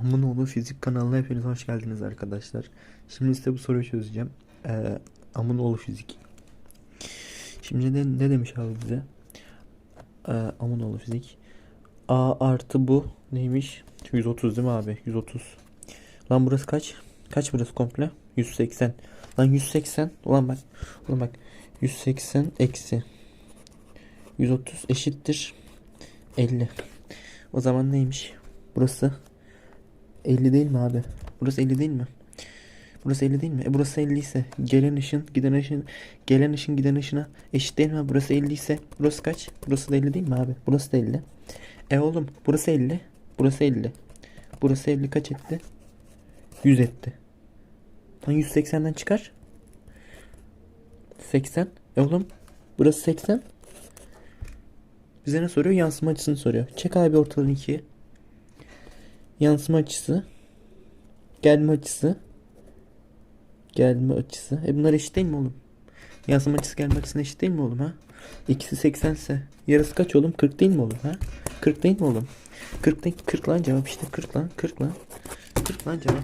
Amunoğlu Fizik kanalına hepiniz hoş geldiniz arkadaşlar. Şimdi size bu soruyu çözeceğim. Ee, Amunoğlu Fizik. Şimdi de ne demiş abi bize? Ee, Amunoğlu Fizik. A artı bu neymiş? 130 değil mi abi? 130. Lan burası kaç? Kaç burası komple? 180. Lan 180. Ulan bak. Ulan bak. 180 eksi 130 eşittir 50. O zaman neymiş? Burası 50 değil mi abi? Burası 50 değil mi? Burası 50 değil mi? E burası 50 ise gelen ışın giden ışın gelen ışın giden ışına eşit değil mi? Burası 50 ise burası kaç? Burası da 50 değil mi abi? Burası da 50. E oğlum burası 50. Burası 50. Burası 50 kaç etti? 100 etti. Lan 180'den çıkar. 80. E oğlum burası 80. Bize ne soruyor? Yansıma açısını soruyor. Çek abi ortadan ikiye. Yansıma açısı. Gelme açısı. Gelme açısı. E bunlar eşit değil mi oğlum? Yansıma açısı gelme açısına eşit değil mi oğlum ha? İkisi 80 ise yarısı kaç oğlum? 40 değil mi oğlum ha? 40 değil mi oğlum? 40 değil 40 lan cevap işte 40 lan 40 lan. 40 lan cevap.